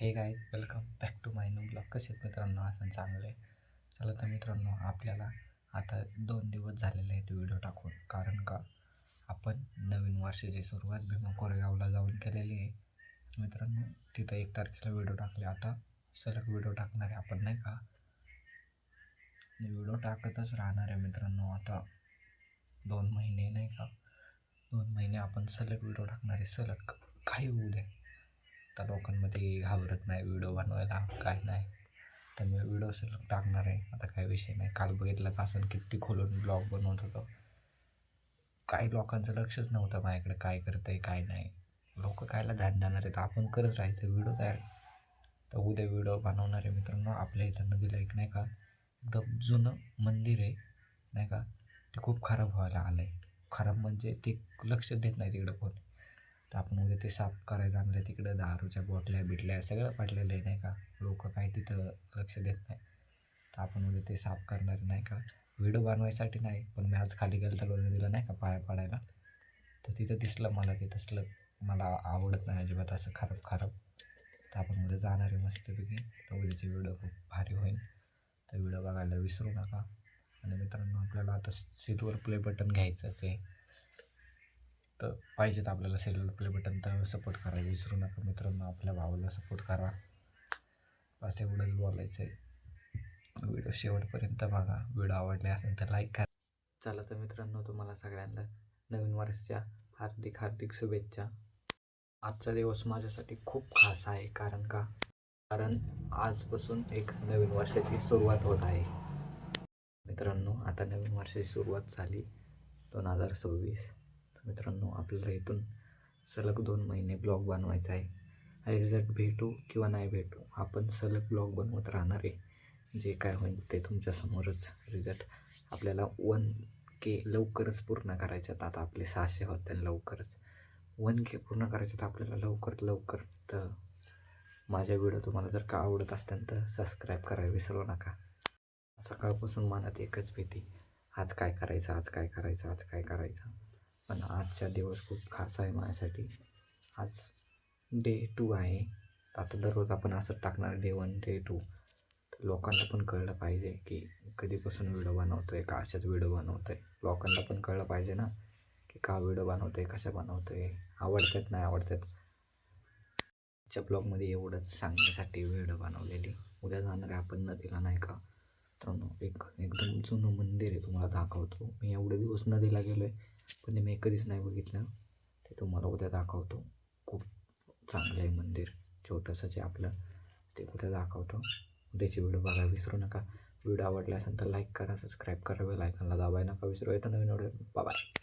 Hey guys welcome back to my new blog कसे आहेत मित्रांनो? असं चांगलं आहे. चला तर मित्रांनो आपल्याला आता दोन दिवस झालेले आहेत व्हिडिओ टाकून. कारण का? आपण नवीन वर्षाची सुरुवात भीमा कोरेगावला जाऊन केलेली आहे. मित्रांनो तिथं एक तारखेला व्हिडिओ टाकले. आता सलग व्हिडिओ टाकणार आहे आपण नाही का? व्हिडिओ टाकतच राहणार आहे मित्रांनो. आता दोन महिने नाही का? दोन महिने आपण सलग व्हिडिओ टाकणार आहे. सलग काही होऊ दे. आता लोकांमध्ये घाबरत नाही व्हिडिओ बनवायला काय नाही. तर मी व्हिडिओ सर टाकणार आहे. आता काही विषय नाही. काल बघितलं तर असं किती खोलून ब्लॉग बनवत होतो. काही लोकांचं लक्षच नव्हतं माझ्याकडे काय करतं आहे काय नाही. लोक कायला ध्यान देणार आहेत? आपण करत राहायचं व्हिडिओ तयार. तर उद्या व्हिडिओ बनवणार आहे मित्रांनो. आपल्या इथं नदीला एक नाही का एकदम जुनं मंदिर आहे. नाही का? ते खूप खराब व्हायला आलं आहे खराब म्हणजे ते लक्ष देत नाही तिकडं कोण. तर आपण उद्या ते साफ करायला आणलं तिकडं दारूच्या बॉटल्या बिटल्या सगळं पडलेलं आहे नाही का? लोक काही तिथं लक्ष देत नाही. तर आपण उद्या ते साफ करणार नाही का? व्हिडिओ बनवायसाठी नाही पण मी आज खाली गेलं तर नदीला नाही का पाया पडायला? तर तिथं दिसलं मला की तसलं मला आवडत नाही अजिबात असं खराब खराब. तर आपण उद्या जाणार आहे मस्तपैकी. तर उद्याची व्हिडिओ खूप भारी होईल. तर व्हिडिओ बघायला विसरू नका. आणि मित्रांनो आपल्याला आता सिल्वर प्ले बटन घ्यायचंच आहे. तर पाहिजेत आपल्याला सिल्वर प्ले बटन तर सपोर्ट करा. विसरू नका मित्रांनो आपल्या भावाला सपोर्ट करा. बस एवढंच बोलायचं आहे व्हिडिओ शेवटपर्यंत बघा. व्हिडिओ आवडले असेल तर लाईक करा. चला तर मित्रांनो तुम्हाला सगळ्यांना नवीन वर्षाच्या हार्दिक हार्दिक शुभेच्छा. आजचा दिवस माझ्यासाठी खूप खास आहे. कारण का? कारण आजपासून एक नवीन वर्षाची सुरुवात होत आहे. मित्रांनो आता नवीन वर्षाची सुरुवात झाली. दोन हजार सव्वीस. मित्रांनो आपल्याला इथून सलग दोन महिने ब्लॉग बनवायचा आहे. रिझल्ट भेटू किंवा नाही भेटू आपण सलग ब्लॉग बनवत राहणार आहे. जे काय होईल ते तुमच्यासमोरच रिझल्ट आपल्याला वन के लवकरच पूर्ण करायच्यात आता आपले सहाशे होते लवकरच. वन के पूर्ण करायच्यात आपल्याला लवकरात लवकर. तर माझ्या व्हिडिओ तुम्हाला जर का आवडत असतील तर सबस्क्राईब करायला विसरू नका. सकाळपासून मनात एकच भीती आज काय करायचं आज काय करायचं आज काय करायचं? पण आजचा दिवस खूप खास आहे माझ्यासाठी. आज डे टू आहे. आता दररोज आपण असं टाकणार डे वन डे टू तर लोकांना पण कळलं पाहिजे की कधीपासून व्हिडिओ बनवतो आहे का अशाच व्हिडिओ बनवतो आहे लोकांना पण कळलं पाहिजे ना की का व्हिडिओ बनवतो आहे कशा बनवतो आहे आवडतात नाही आवडतात. आजच्या ब्लॉगमध्ये एवढंच सांगण्यासाठी व्हिडिओ बनवलेली. उद्या जाणार आहे आपण नदीला नाही का? तर एक एकदम जुनं मंदिर आहे तुम्हाला दाखवतो. मी एवढे दिवस नदीला गेलो आहे पण मी कधीच नाही बघितलं. ते तुम्हाला उद्या दाखवतो. खूप चांगलं आहे मंदिर. छोटंसं जे आपलं ते उद्या दाखवतो. उद्याची व्हिडिओ बघा विसरू नका. व्हिडिओ आवडला असेल तर लाईक करा सबस्क्राईब करा बेल दाबाय नका विसरू. येतं नवीन व्हिडिओ. बाय